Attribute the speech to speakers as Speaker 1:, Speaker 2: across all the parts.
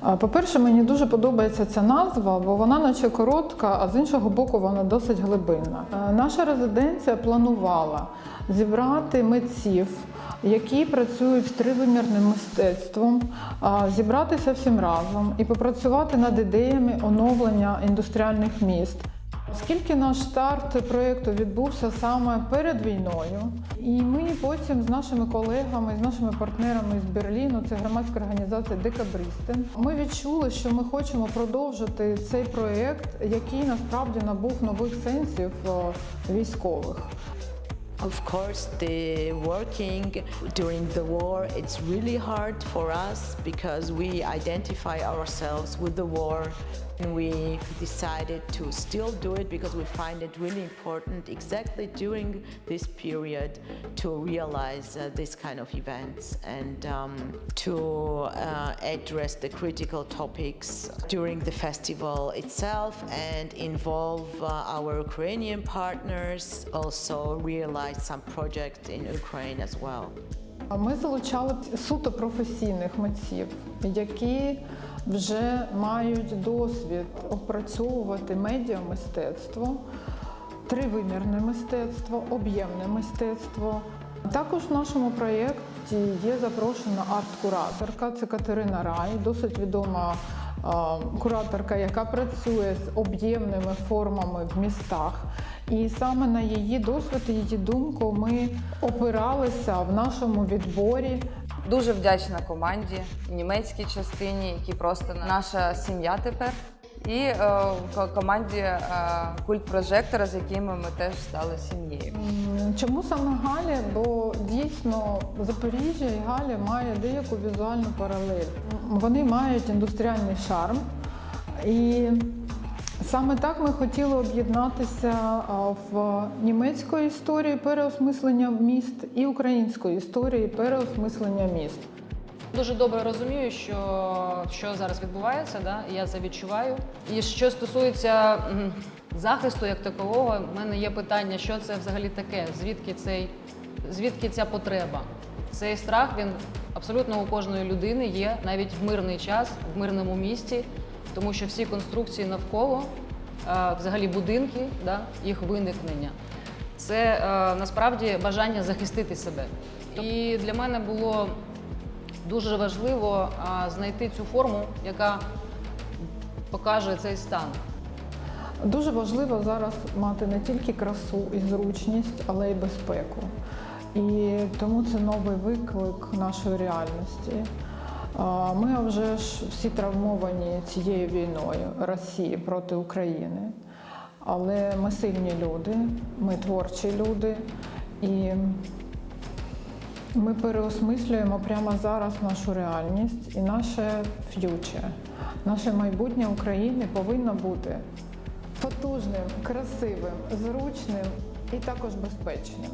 Speaker 1: А, По-перше, мені дуже подобається ця назва, бо вона наче коротка, а з іншого боку, вона досить глибинна. Наша резиденція планувала зібрати митців, які працюють з тривимірним мистецтвом, зібратися всім разом і попрацювати над ідеями оновлення індустріальних міст. Оскільки наш старт проєкту відбувся саме перед війною, і ми потім з нашими колегами, з нашими партнерами з Берліну, це громадська організація Декабристи, ми відчули, що ми хочемо продовжити цей проєкт, який насправді набув нових сенсів е, військових.
Speaker 2: Of course, the working during the war, it's really hard for us because we identify ourselves with the war. And we decided to still do it because we find it really important exactly during this period to realize uh, this kind of events and um, to uh, address the critical topics during the festival itself and involve uh, our Ukrainian partners, also realize some projects in Ukraine as well.
Speaker 1: Ми залучали суто професійних митців, які вже мають досвід опрацьовувати медіамистецтво, тривимірне мистецтво, об'ємне мистецтво. Також в нашому проєкті є запрошена арт-кураторка. Це Катерина Рай, досить відома кураторка, яка працює з об'ємними формами в містах. І саме на її досвід її думку ми опиралися в нашому відборі
Speaker 3: Дуже вдячна команді німецькій частині, які просто наша сім'я тепер. І е, ко- команді е, культ прожектора, з якими ми теж стали сім'єю.
Speaker 1: Чому саме Галя? Бо дійсно Запоріжжя і Галя має деяку візуальну паралель. Вони мають індустріальний шарм. І саме так ми хотіли об'єднатися в німецької історії переосмислення міст і української історії переосмислення міст.
Speaker 4: Дуже добре розумію, що, що зараз відбувається, да? я це відчуваю. І що стосується захисту як такового, в мене є питання, що це взагалі таке, звідки цей, звідки ця потреба. Цей страх він абсолютно у кожної людини є навіть в мирний час, в мирному місті, тому що всі конструкції навколо, взагалі будинки, да, їх виникнення. Це е, насправді бажання захистити себе. І для мене було дуже важливо знайти цю форму, яка покаже цей стан.
Speaker 1: Дуже важливо зараз мати не тільки красу і зручність, але й безпеку. І тому це новий виклик нашої реальності. Ми вже ж всі травмовані цією війною Росії проти України. Але ми сильні люди, ми творчі люди, і ми переосмислюємо прямо зараз нашу реальність і наше ф'юче. Наше майбутнє України повинно бути потужним, красивим, зручним і також безпечним.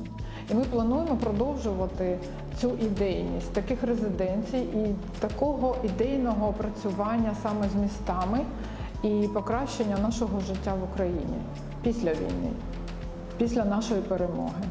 Speaker 1: І ми плануємо продовжувати цю ідейність таких резиденцій і такого ідейного опрацювання саме з містами і покращення нашого життя в Україні після війни, після нашої перемоги.